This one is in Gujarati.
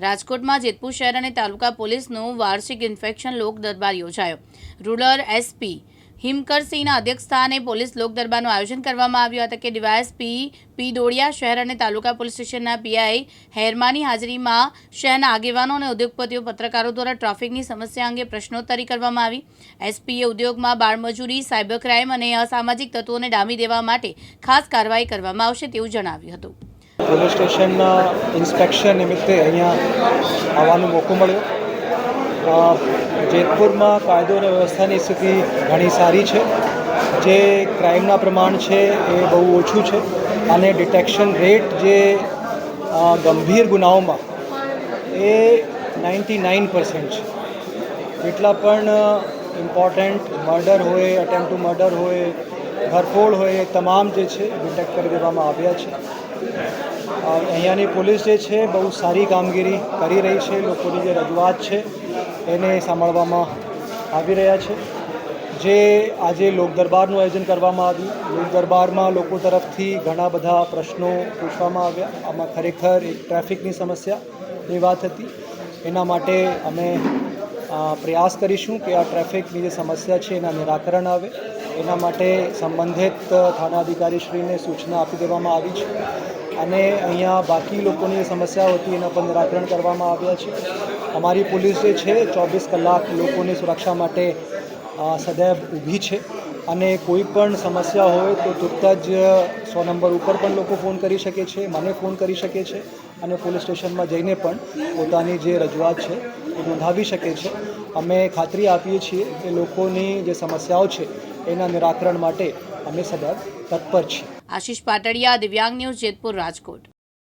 રાજકોટમાં જેતપુર શહેર અને તાલુકા પોલીસનું વાર્ષિક ઇન્ફેક્શન લોક દરબાર યોજાયો. રૂરલ એસપી હિમકરસિંહના અધ્યક્ષસ્થાને પોલીસ લોક દરબારનું આયોજન કરવામાં આવ્યું હતું કે ડીવાયએસપી પી દોડિયા શહેર અને તાલુકા પોલીસ સ્ટેશનના પીઆઈ હેરમાની હાજરીમાં શહેરના આગેવાનો અને ઉદ્યોગપતિઓ, પત્રકારો દ્વારા ટ્રાફિકની સમસ્યા અંગે પ્રશ્નોત્તરી કરવામાં આવી. એસપીએ ઉદ્યોગમાં બાળમજૂરી, સાયબર ક્રાઇમ અને અસામાજિક તત્વોને ડામી દેવા માટે ખાસ કાર્યવાહી કરવામાં આવશે તેવું જણાવ્યું હતું. પોલીસ સ્ટેશનના ઇન્સ્પેક્શન નિમિત્તે અહીંયા આવવાનો મોકો મળ્યો. જેતપુરમાં કાયદો અને વ્યવસ્થાની સ્થિતિ ઘણી સારી છે. જે ક્રાઇમના પ્રમાણ છે એ બહુ ઓછું છે અને ડિટેક્શન રેટ જે ગંભીર ગુનાઓમાં એ નાઇન્ટી નાઇન પર્સન્ટ છે. જેટલા પણ ઇમ્પોર્ટન્ટ મર્ડર હોય અટેમ્પ ટુ મર્ડર હોય, ઘરફોડ હોય એ તમામ જે છે ડિટેક્ટ કરી દેવામાં આવ્યા છે. અહીંયાની પોલીસ જે છે, બહુ સારી કામગીરી કરી રહી છે. લોકોની જે રજૂઆત છે, એને સાંભળવામાં આવી રહ્યા છે. જે આજે લોક દરબારનું આયોજન કરવામાં આવ્યું. લોકદરબારમાં લોકો તરફથી ઘણા બધા પ્રશ્નો પૂછવામાં આવ્યા. આમાં ખરેખર એક ટ્રાફિકની સમસ્યાની વાત હતી. એના માટે અમે પ્રયાસ કરીશું કે આ ટ્રાફિકની જે સમસ્યા છે, એના નિરાકરણ આવે. એના માટે સંબંધિત થાણા અધિકારીશ્રીને સૂચના આપી દેવામાં આવી છે. અને અહીંયા બાકી લોકોની સમસ્યાઓ હતી એના પર નિરાકરણ કરવામાં આવ્યા છે. અમારી પોલીસ જે છે, ચોવીસ કલાક લોકોની સુરક્ષા માટે સદૈવ ઊભી છે. અને કોઈ પણ સમસ્યા હોય તો તુરત જ સો નંબર ઉપર પણ લોકો ફોન કરી શકે છે, મને ફોન કરી શકે છે અને પોલીસ સ્ટેશનમાં જઈને પણ પોતાની જે રજૂઆત છે, એ નોંધાવી શકે છે. અમે ખાતરી આપીએ છીએ કે લોકોની જે સમસ્યાઓ છે એના નિરાકરણ માટે અમે સદા તત્પર છીએ. આશીષ પાટડિયા, દિવ્યાંગ ન્યૂઝ જેતપુર રાજકોટ.